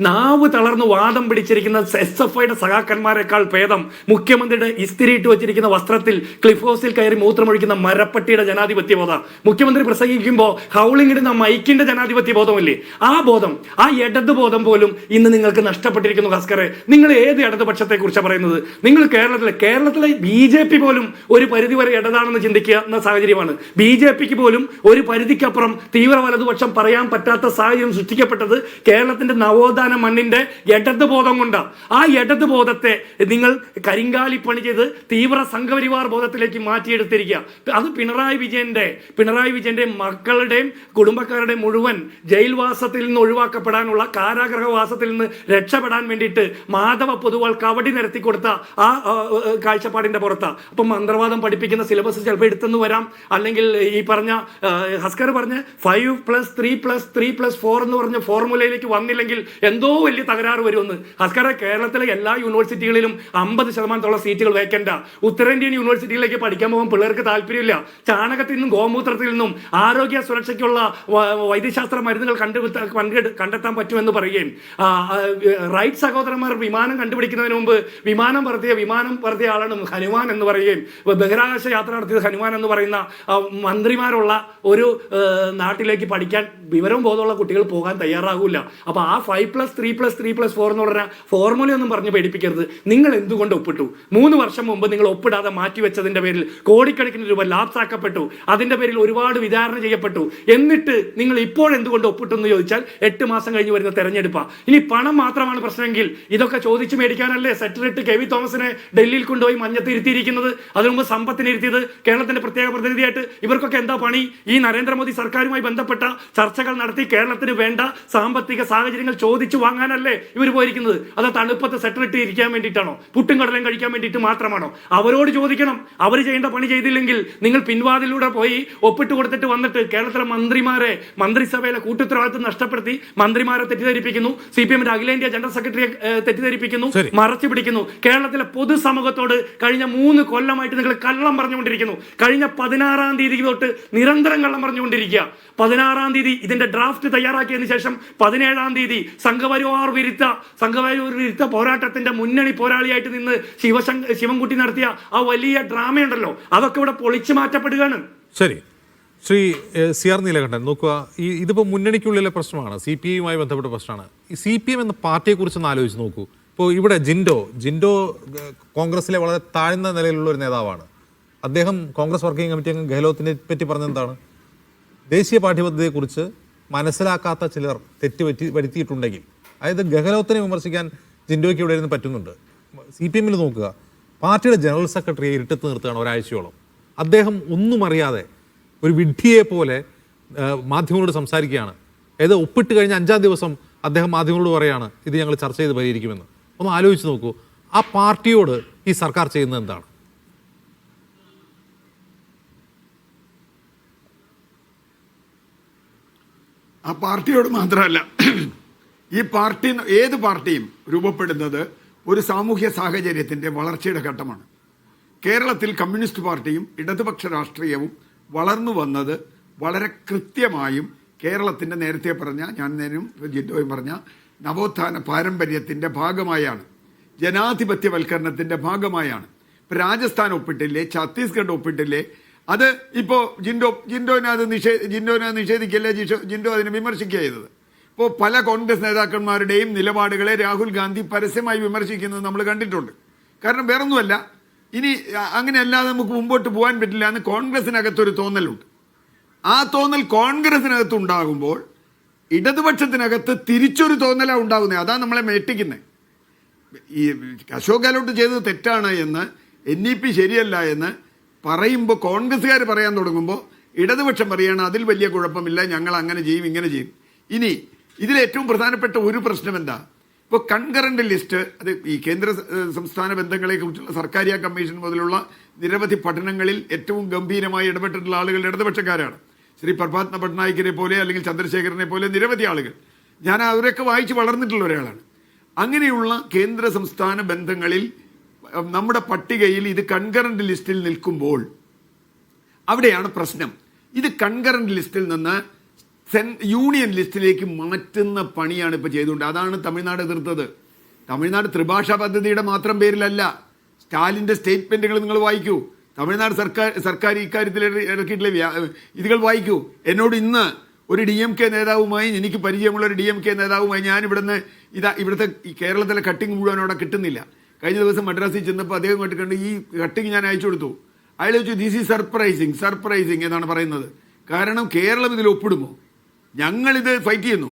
നാവ് തളർന്ന് വാദം പിടിച്ചിരിക്കുന്ന എസ് എഫ് ഐയുടെ സഹാക്കന്മാരെക്കാൾ ഭേദം മുഖ്യമന്ത്രിയുടെ ഇസ്തിരിയിട്ട് വെച്ചിരിക്കുന്ന വസ്ത്രത്തിൽ ക്ലിഫോസിൽ കയറി മൂത്രമൊഴിക്കുന്ന മരപ്പട്ടിയുടെ ജനാധിപത്യ ബോധം. മുഖ്യമന്ത്രി പ്രസംഗിക്കുമ്പോൾ ഹൗളിംഗ് ഇടുന്ന മൈക്കിന്റെ ജനാധിപത്യ ബോധമില്ലേ? ആ ബോധം ആ ഇടത് ബോധം പോലും ഇന്ന് നിങ്ങൾക്ക് നഷ്ടപ്പെട്ടിരിക്കുന്നു ഭാസ്കറെ നിങ്ങൾ ഏത് ഇടതുപക്ഷത്തെ കുറിച്ചാണ് പറയുന്നത്? നിങ്ങൾ കേരളത്തിലെ കേരളത്തിലെ ബി ജെ പി പോലും ഒരു പരിധി വരെ ഇടതാണെന്ന് ചിന്തിക്കുന്ന സാഹചര്യമാണ്. ബി ജെ പിക്ക് പോലും ഒരു പരിധിക്കപ്പുറം തീവ്ര വലതുപക്ഷം പറയാൻ പറ്റാത്ത സാഹചര്യം സൃഷ്ടിക്കപ്പെട്ടത് കേരളത്തിന്റെ നവോത്ഥാന മണ്ണിന്റെ ഇടത് ബോധം കൊണ്ട്. ആ ഇടത് ബോധത്തെ നിങ്ങൾ കരിങ്കാലി പണി ചെയ്ത് തീവ്ര സംഘപരിവാർ ബോധത്തിലേക്ക് മാറ്റിയെടുത്തിരിക്കുക അത് പിണറായി വിജയന്റെ പിണറായി വിജയന്റെ മക്കളുടെയും കുടുംബക്കാരുടെ മുഴുവൻ ജയിൽവാസത്തിൽ നിന്ന് ഒഴിവാക്കപ്പെടാനുള്ള കാരാഗ്രഹവാസത്തിൽ നിന്ന് രക്ഷപ്പെടാൻ വേണ്ടിയിട്ട് മാധവ പൊതുവാൾ കവടി നിരത്തി കൊടുത്ത ആ കാഴ്ചപ്പാടിന്റെ പുറത്താണ് അപ്പം മന്ത്രവാദം പഠിപ്പിക്കുന്ന സിലബസ് ചിലപ്പോൾ എടുത്തെന്ന് വരാം. അല്ലെങ്കിൽ ഈ പറഞ്ഞ ഹസ്കർ പറഞ്ഞ five plus three plus three plus four എന്ന് പറഞ്ഞ ഫോർമുലയിലേക്ക് വന്നില്ലെങ്കിൽ എന്തോ വലിയ തകരാറ് വരുമെന്ന്. ഹസ്കര കേരളത്തിലെ എല്ലാ യൂണിവേഴ്സിറ്റികളിലും അമ്പത് ശതമാനത്തോളം സീറ്റുകൾ വേക്കന്റാ ഉത്തരേന്ത്യൻ യൂണിവേഴ്സിറ്റിയിലേക്ക് പഠിക്കാൻ പോകാൻ പിള്ളേർക്ക് താല്പര്യമില്ല. ചാണകത്തിൽ നിന്നും ഗോമൂത്രത്തിൽ നിന്നും ആരോഗ്യ സുരക്ഷയ്ക്കുള്ള വൈദ്യശാസ്ത്ര മരുന്നുകൾ കണ്ടെടു- കണ്ടെത്താൻ പറ്റുമെന്ന് പറയുകയും റൈറ്റ് സഹോദരന്മാർ വിമാനം കണ്ടുപിടിക്കുന്നതിന് മുമ്പ് വിമാനം പറത്തിയ വിമാനം പറത്തിയ ആളാണ് ഹനുമാൻ എന്ന് പറയുകയും ബഹിരാകാശ യാത്ര നടത്തിയത് ഹനുമാൻ എന്ന് പറയുന്ന മന്ത്രിമാരുള്ള ഒരു നാട്ടിലേക്ക് പഠിക്കാൻ വിവരം ബോധമുള്ള കുട്ടികൾ പോകാൻ തയ്യാറാകില്ല അപ്പോൾ ആ five plus three plus three plus four എന്ന് പറഞ്ഞ ഫോർമുലയൊന്നും പറഞ്ഞ് പേടിപ്പിക്കരുത്. നിങ്ങൾ എന്തുകൊണ്ട് ഒപ്പിട്ടു? മൂന്ന് വർഷം മുമ്പ് നിങ്ങൾ ഒപ്പിടാതെ മാറ്റിവെച്ചതിന്റെ പേരിൽ കോടിക്കണക്കിന് രൂപ ലാപ്സാക്കപ്പെട്ടു. അതിന്റെ പേരിൽ ഒരുപാട് വിചാരണ ചെയ്യപ്പെട്ടു. എന്നിട്ട് നിങ്ങൾ ഇപ്പോൾ എന്തുകൊണ്ട് ഒപ്പിട്ടു എന്ന് ചോദിച്ചാൽ എട്ട് മാസം കഴിഞ്ഞ് വരുന്ന തെരഞ്ഞെടുപ്പാണ് ഇനി പണം മാത്രമാണ് പ്രശ്നമെങ്കിൽ ഇതൊക്കെ ചോദിച്ചു മേടിക്കാനല്ലേ സെറ്റിലിട്ട് കെ വി തോമസിനെ ഡൽഹിയിൽ കൊണ്ടുപോയി മഞ്ഞത്തിരുത്തിയിരിക്കുന്നത് അതിനുമുമ്പ് അതിനു മുമ്പ് സമ്പത്തിന് ഇരുത്തിയത് കേരളത്തിന്റെ പ്രത്യേക പ്രതിനിധിയായിട്ട് ഇവർക്കൊക്കെ എന്താ പണി? ഈ നരേന്ദ്രമോദി സർക്കാരുമായി ബന്ധപ്പെട്ട ചർച്ചകൾ നടത്തി കേരളത്തിന് വേണ്ട സാമ്പത്തിക സാഹചര്യങ്ങൾ ചോദിച്ചു വാങ്ങാനല്ലേ ഇവർ പോയിരിക്കുന്നത്? അത് തണുപ്പത്തെ സെക്രട്ടറി ഇരിക്കാൻ വേണ്ടിയിട്ടാണോ? പുട്ടും കടലും കഴിക്കാൻ വേണ്ടിയിട്ട് മാത്രമാണോ? അവരോട് ചോദിക്കണം. അവർ ചെയ്യേണ്ട പണി ചെയ്തില്ലെങ്കിൽ നിങ്ങൾ പിൻവാതിലൂടെ പോയി ഒപ്പിട്ട് കൊടുത്തിട്ട് വന്നിട്ട് കേരളത്തിലെ മന്ത്രിമാരെ മന്ത്രിസഭയിലെ കൂട്ടുത്തരവാദിത്വം നഷ്ടപ്പെടുത്തി മന്ത്രിമാരെ തെറ്റിദ്ധരിപ്പിക്കുന്നു. സി പി എമ്മിന്റെ അഖിലേന്ത്യാ ജനറൽ സെക്രട്ടറിയെ തെറ്റിദ്ധരിപ്പിക്കുന്നു. മറച്ചു പിടിക്കുന്നു. കേരളത്തിലെ പൊതുസമൂഹത്തോട് കഴിഞ്ഞ മൂന്ന് കൊല്ലമായിട്ട് നിങ്ങൾ കള്ളം പറഞ്ഞുകൊണ്ടിരിക്കുന്നു. കഴിഞ്ഞ പതിനാറാം തീയതി തൊട്ട് നിരന്തരം കള്ളം പറഞ്ഞുകൊണ്ടിരിക്കുക. പതിനാറാം തീയതി ഇതിന്റെ ഡ്രാഫ്റ്റ് തയ്യാറാക്കിയതിനു ശേഷം പതിനേഴാം തീയതി സംഘപരിവാർ വിരുദ്ധ സംഘപരിവാർ വിരുദ്ധ പോരാട്ടത്തിന്റെ മുന്നണി പോരാളിയായിട്ട് നിന്ന് ശിവശങ്ക ശിവൻകുട്ടി നടത്തിയ ആ വലിയ ഡ്രാമയുണ്ടല്ലോ. അതൊക്കെ ഇവിടെ പൊളിച്ചു മാറ്റപ്പെടുകയാണ്. ശരി. ശ്രീ സി ആർ നീലകണ്ഠൻ നോക്കുക. ഈ ഇതിപ്പോൾ മുന്നണിക്കുള്ളിലെ പ്രശ്നമാണ്. സി പി ഐയുമായി ബന്ധപ്പെട്ട പ്രശ്നമാണ്. ഈ സി പി എം എന്ന പാർട്ടിയെക്കുറിച്ച് ഒന്ന് ആലോചിച്ച് നോക്കൂ. ഇപ്പോൾ ഇവിടെ ജിൻഡോ ജിൻഡോ കോൺഗ്രസിലെ വളരെ താഴ്ന്ന നിലയിലുള്ള ഒരു നേതാവാണ്. അദ്ദേഹം കോൺഗ്രസ് വർക്കിംഗ് കമ്മിറ്റി അംഗം ഗെഹ്ലോത്തിനെ പറ്റി പറഞ്ഞെന്താണ് ദേശീയ പാഠ്യപദ്ധതിയെക്കുറിച്ച് മനസ്സിലാക്കാത്ത ചിലർ തെറ്റ് പറ്റി വരുത്തിയിട്ടുണ്ടെങ്കിൽ അതായത് ഗഹലോത്തിനെ വിമർശിക്കാൻ ജിൻഡോയ്ക്ക് ഇവിടെ ഇരുന്ന് പറ്റുന്നുണ്ട്. സി പി എമ്മിൽ നോക്കുക. പാർട്ടിയുടെ ജനറൽ സെക്രട്ടറിയെ ഇരുട്ടത്ത് നിർത്തുകയാണ് ഒരാഴ്ചയോളം. അദ്ദേഹം ഒന്നും അറിയാതെ ഒരു വിഡ്ഢിയെ പോലെ മാധ്യമങ്ങളോട് സംസാരിക്കുകയാണ്. ഏത് ഒപ്പിട്ട് കഴിഞ്ഞ അഞ്ചാം ദിവസം അദ്ദേഹം മാധ്യമങ്ങളോട് പറയുകയാണ് ഇത് ഞങ്ങൾ ചർച്ച ചെയ്ത് പരിഹരിക്കുമെന്ന്. ഒന്ന് ആലോചിച്ച് നോക്കൂ. ആ പാർട്ടിയോട് ഈ സർക്കാർ ചെയ്യുന്നത് എന്താണ്? ആ പാർട്ടിയോട് മാത്രമല്ല ഈ പാർട്ടി ഏത് പാർട്ടിയും രൂപപ്പെടുന്നത് ഒരു സാമൂഹ്യ സാഹചര്യത്തിന്റെ വളർച്ചയുടെ ഘട്ടമാണ്. കേരളത്തിൽ കമ്മ്യൂണിസ്റ്റ് പാർട്ടിയും ഇടതുപക്ഷ രാഷ്ട്രീയവും വളർന്നു വന്നത് വളരെ കൃത്യമായും കേരളത്തിന്റെ നേരത്തെ പറഞ്ഞ ഞാൻ നേരം ജിറ്റോയും പറഞ്ഞ നവോത്ഥാന പാരമ്പര്യത്തിന്റെ ഭാഗമായാണ്. ജനാധിപത്യവൽക്കരണത്തിന്റെ ഭാഗമായാണ്. ഇപ്പം രാജസ്ഥാൻ ഒപ്പിട്ടില്ലേ ഛത്തീസ്ഗഡ് ഒപ്പിട്ടില്ലേ അത് ഇപ്പോൾ ജിൻഡോ ജിൻഡോനെ അത് നിഷേ ജിൻഡോനെ നിഷേധിക്കല്ലേ ജിൻഡോ അതിനെ വിമർശിക്കുക ചെയ്തത്? ഇപ്പോൾ പല കോൺഗ്രസ് നേതാക്കന്മാരുടെയും നിലപാടുകളെ രാഹുൽ ഗാന്ധി പരസ്യമായി വിമർശിക്കുന്നത് നമ്മൾ കണ്ടിട്ടുണ്ട്. കാരണം വേറൊന്നുമല്ല ഇനി അങ്ങനെയല്ലാതെ നമുക്ക് മുമ്പോട്ട് പോകാൻ പറ്റില്ല എന്ന് കോൺഗ്രസിനകത്തൊരു തോന്നലുണ്ട്. ആ തോന്നൽ കോൺഗ്രസിനകത്ത് ഉണ്ടാകുമ്പോൾ ഇടതുപക്ഷത്തിനകത്ത് തിരിച്ചൊരു തോന്നലാണ് ഉണ്ടാകുന്നത്. അതാണ് നമ്മളെ മേട്ടിക്കുന്നത് ഈ അശോക് ഗെഹ്ലോട്ട് ചെയ്തത് തെറ്റാണ് എന്ന് എൻ ഇ പി ശരിയല്ല എന്ന് പറയുമ്പോൾ കോൺഗ്രസ്സുകാർ പറയാൻ തുടങ്ങുമ്പോൾ ഇടതുപക്ഷം പറയാണ് അതിൽ വലിയ കുഴപ്പമില്ല ഞങ്ങൾ അങ്ങനെ ചെയ്യും ഇങ്ങനെ ചെയ്യും. ഇനി ഇതിൽ ഏറ്റവും പ്രധാനപ്പെട്ട ഒരു പ്രശ്നം എന്താ? ഇപ്പോൾ കൺകറന്റ് ലിസ്റ്റ് അത് ഈ കേന്ദ്ര സംസ്ഥാന ബന്ധങ്ങളെ കുറിച്ചുള്ള സർക്കാരിയ കമ്മീഷൻ മുതലുള്ള നിരവധി പഠനങ്ങളിൽ ഏറ്റവും ഗംഭീരമായി ഇടപെട്ടിട്ടുള്ള ആളുകൾ ഇടതുപക്ഷക്കാരാണ്. ശ്രീ പ്രഭാത് പട്നായിക്കിനെ പോലെ അല്ലെങ്കിൽ ചന്ദ്രശേഖരനെ പോലെ നിരവധി ആളുകൾ. ഞാൻ അവരൊക്കെ വായിച്ച് വളർന്നിട്ടുള്ള ഒരാളാണ്. അങ്ങനെയുള്ള കേന്ദ്ര സംസ്ഥാന ബന്ധങ്ങളിൽ നമ്മുടെ പട്ടികയിൽ ഇത് കൺകറന്റ് ലിസ്റ്റിൽ നിൽക്കുമ്പോൾ അവിടെയാണ് പ്രശ്നം. ഇത് കൺകറന്റ് ലിസ്റ്റിൽ നിന്ന് സെൻ യൂണിയൻ ലിസ്റ്റിലേക്ക് മാറ്റുന്ന പണിയാണ് ഇപ്പോൾ ചെയ്തുകൊണ്ട് അതാണ് തമിഴ്നാട് എതിർത്തത്. തമിഴ്നാട് ത്രിഭാഷാ പദ്ധതിയുടെ മാത്രം പേരിലല്ല സ്റ്റാലിന്റെ സ്റ്റേറ്റ്മെന്റുകൾ നിങ്ങൾ വായിക്കൂ. തമിഴ്നാട് സർക്കാർ സർക്കാർ ഇക്കാര്യത്തിൽ ഇറ- ഇറക്കിയിട്ടുള്ള ഇതുകൾ വായിക്കൂ. എന്നോട് ഇന്ന് ഒരു ഡി എം കെ നേതാവുമായി എനിക്ക് പരിചയമുള്ള ഒരു ഡി എം കെ നേതാവുമായി ഞാൻ ഇവിടുന്ന് ഇതാ ഇവിടുത്തെ കേരളത്തിലെ കട്ടിങ് മുഴുവൻ അവിടെ കിട്ടുന്നില്ല. കഴിഞ്ഞ ദിവസം മദ്രാസിൽ ചെന്നപ്പോൾ അദ്ദേഹം കണ്ടിട്ടുണ്ട് കണ്ട് ഈ കട്ടിങ് ഞാൻ അയച്ചു കൊടുത്തു. അയാൾ ചോദിച്ചു ദിസ് ഈസ് സർപ്രൈസിങ് സർപ്രൈസിങ് എന്നാണ് പറയുന്നത്. കാരണം കേരളം ഇതിൽ ഒപ്പിടുമോ? ഞങ്ങളിത് ഫൈറ്റ് ചെയ്യുന്നു.